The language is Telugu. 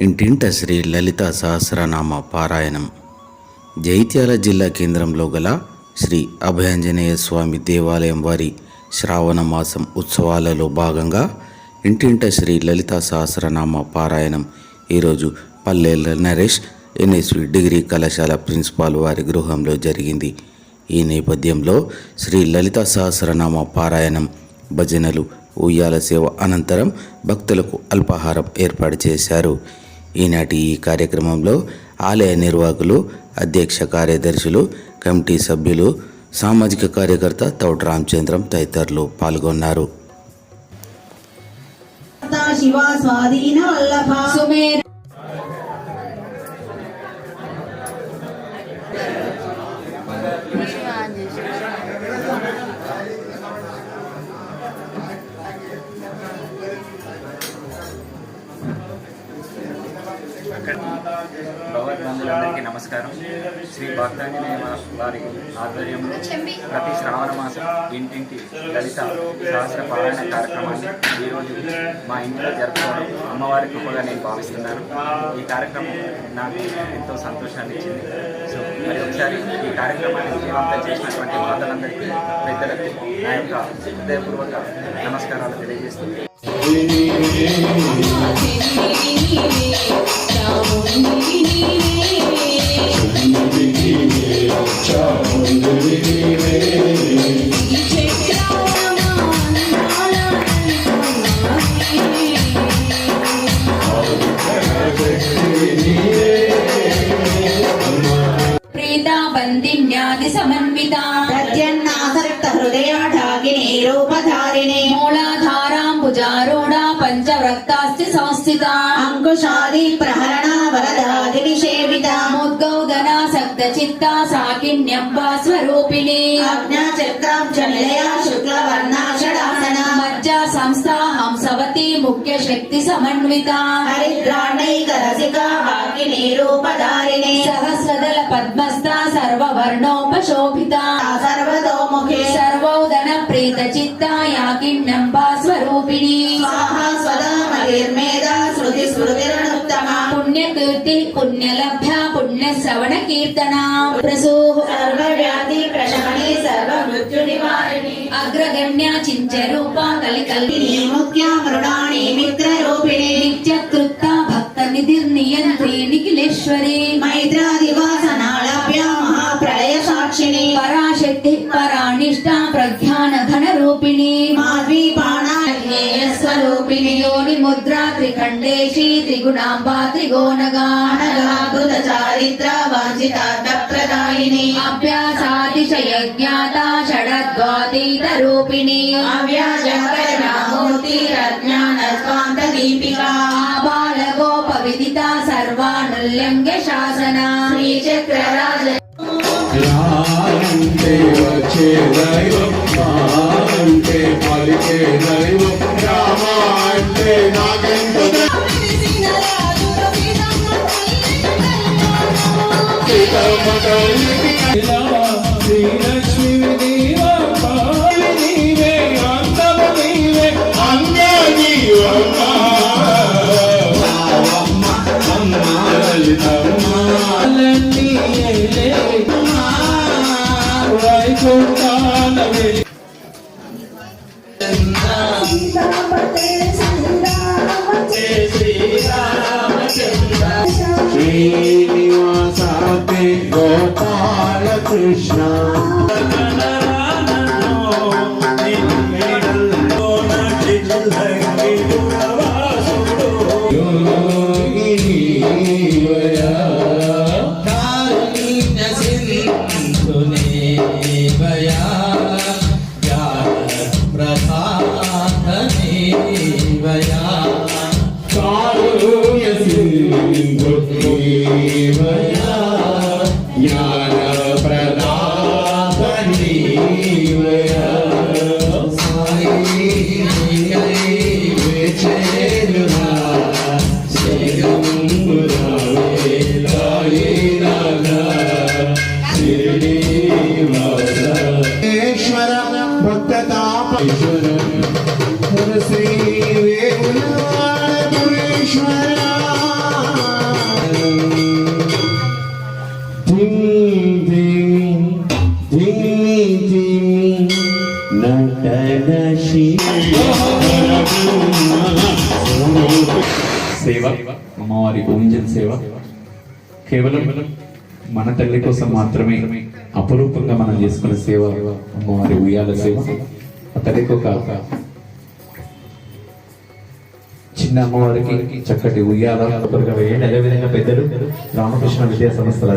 ఇంటింట శ్రీ లలిత సహస్రనామ పారాయణం. జైత్యాల జిల్లా కేంద్రంలో గల శ్రీ అభయాంజనేయ స్వామి దేవాలయం వారి శ్రావణ మాసం ఉత్సవాలలో భాగంగా ఇంటింట శ్రీ లలిత సహస్రనామ పారాయణం. ఈరోజు పల్లెల నరేష్ ఎన్ఎస్వి డిగ్రీ కళాశాల ప్రిన్సిపాల్ వారి గృహంలో జరిగింది. ఈ నేపథ్యంలో శ్రీ లలిత సహస్రనామ పారాయణం భజనలు ఉయ్యాల సేవ అనంతరం భక్తులకు అల్పాహారం ఏర్పాటు చేశారు. ఈనాటి ఈ కార్యక్రమంలో ఆలయ నిర్వాహకులు అధ్యక్ష కార్యదర్శులు కమిటీ సభ్యులు సామాజిక కార్యకర్త తౌట రామచంద్రం తదితరులు పాల్గొన్నారు. భగవద్బంధులందరికీ నమస్కారం. శ్రీ భక్తాంజనేయ వారి ఆధ్వర్యంలో ప్రతి శ్రావణ మాసం ఇంటింటి లలిత సహస్ర పారాయణ కార్యక్రమాన్ని ఈరోజు మా ఇంట్లో జరుపుకోవడం అమ్మవారి కృపగా నేను భావిస్తున్నాను. ఈ కార్యక్రమం నాకు ఎంతో సంతోషాన్ని ఇచ్చింది. సో మరి ఒకసారి ఈ కార్యక్రమాన్ని విజయవంతం చేసినటువంటి మాతలందరికీ పెద్దలకు నా యొక్క హృదయపూర్వక నమస్కారాలు తెలియజేస్తుంది ప్రీతా బందిన్యాది సమన్వితా ప్రత్యన్నాసక్త హృదయాఢాగిని రూపధారిణి మూలాధారాంబుజారూఢా పంచవ్రక్తాస్తి సంస్థిత. అంకుశాది ప్రహరణ వరదాది నిషేవిత. ముద్గౌదనాసక్త చిత్తా సాకిన్యంబా స్వరూపిణి. ఆజ్ఞా చక్రాం చ నిలయ శుక్లవర్ణాషడాసన. మజ్జా సంస్థా హంసవతి ముఖ్య శక్తి సమన్విత. హరిద్రాణైక రసిక వాకిని రూపధారిణి సహస్రదల పద్మస్థా సర్వవర్ణోపశోభిత. సర్వతోముఖే. సర్వోదన ప్రీత చిత్తా యాకిన్యంబా స్వాహా స్వదా మహిర్మేధ శృతి స్మృతిరనుత్తమ. పుణ్యకీర్తి పుణ్యలభ్య పుణ్య శ్రవణ కీర్తన. ప్రసూహ సర్వవ్యాధి ప్రశమని సర్వ మృత్యు నివారిణి అగ్రగణ్య చించ రూప కలికల్పిని ముఖ్య మృడాణి మిత్ర రూపిణి. నిత్యకృత భక్త నిధిర్నియంత్రి నిఖిలేశ్వరి. మైత్రాదివాసనాళభ్య మాధ్వీపాణాస్వరూపిణి యోని ముద్రా త్రిఖండేశి త్రిగుణాంబా త్రిగోణగా అనగాకృత చారిత్ర వాంఛితార్థ ప్రదాయిని అభ్యాసాతిశయ జ్ఞాత షడద్వాతీత రూపిణి అవ్యాజకరణమూర్తి రజ్ఞాన స్వాంత దీపికా బాలగోప విదిత సర్వానుల్యంఘ్య శాసన శ్రీచక్రరాజ రాంటే వచ్చే దైవం అంటే పలికే దైవం voltar. సింధు జ్ఞాన ప్రదాత నీవయా శ్రీ సేవ అమ్మవారి ఊంజల్ సేవ. కేవలం మన తల్లి కోసం మాత్రమే అపురూపంగా మనం చేసుకునే సేవ అమ్మవారి ఉయ్యాల సేవ. అతడికి ఒక చిన్న అమ్మవారికి చక్కటి ఉయ్యాల వేయండి అదేవిధంగా పెద్దలు రామకృష్ణ విద్యా సంస్థల